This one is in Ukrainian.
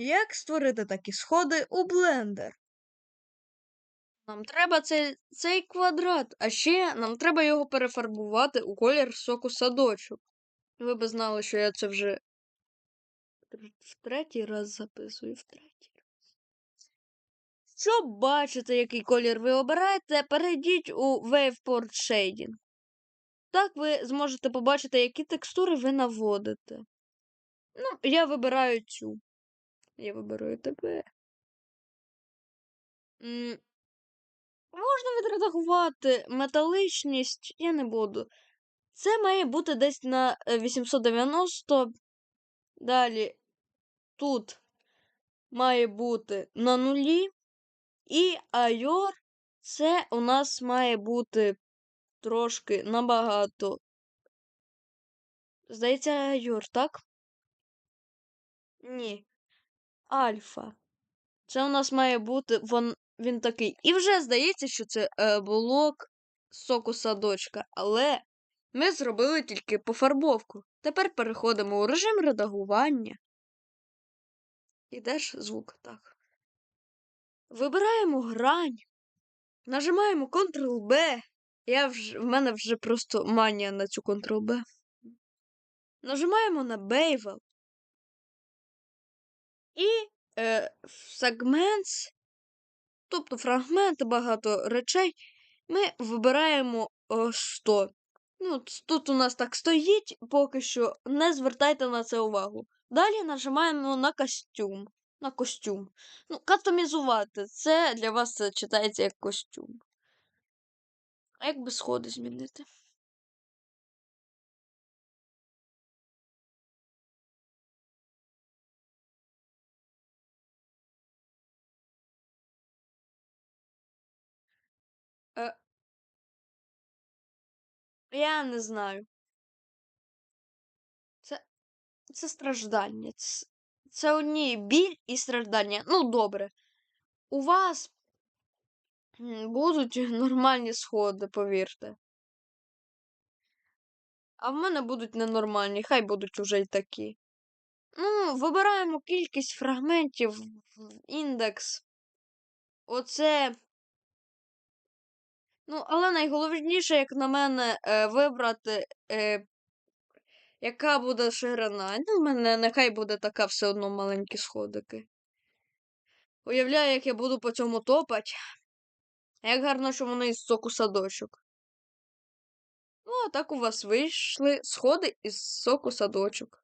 Як створити такі сходи у Blender? Нам треба цей, цей квадрат, а ще нам треба його перефарбувати у колір соку садочок. Ви б знали, що я це вже в третій раз записую, в третій раз. Щоб бачити, який колір ви обираєте, перейдіть у Waveport Shading. Так ви зможете побачити, які текстури ви наводите. Ну, я вибираю цю. Я вибираю тебе. М, Можна відредагувати металичність, я не буду. Це має бути десь на е, 890. Далі тут має бути на нулі. І айор це у нас має бути трошки набагато. Здається, айор, так? Ні. Альфа. Це у нас має бути вон, він такий. І вже здається, що це е, блок соку садочка. Але ми зробили тільки пофарбовку. Тепер переходимо у режим редагування. Ідеш звук, так. Вибираємо грань. Нажимаємо Ctrl-B. Я вже, в мене вже просто манія на цю Ctrl-B. Нажимаємо на Bevel. І е, Segments, тобто фрагменти, багато речей, ми вибираємо о, 100. Ну, тут у нас так стоїть, поки що не звертайте на це увагу. Далі нажимаємо на костюм. На костюм. Ну, кастомізувати. Це для вас це читається як костюм. А як би сходи змінити? Е, я не знаю. Це, це страждання. Це, це одні біль і страждання. Ну, добре. У вас будуть нормальні сходи, повірте. А в мене будуть ненормальні, хай будуть уже й такі. Ну, вибираємо кількість фрагментів в індекс. Оце. Ну, але найголовніше, як на мене, е, вибрати, е, яка буде ширина. Ну, в мене нехай буде така все одно маленькі сходики. Уявляю, як я буду по цьому топать. Як гарно, що вони із соку садочок. Ну, а так у вас вийшли сходи із соку садочок.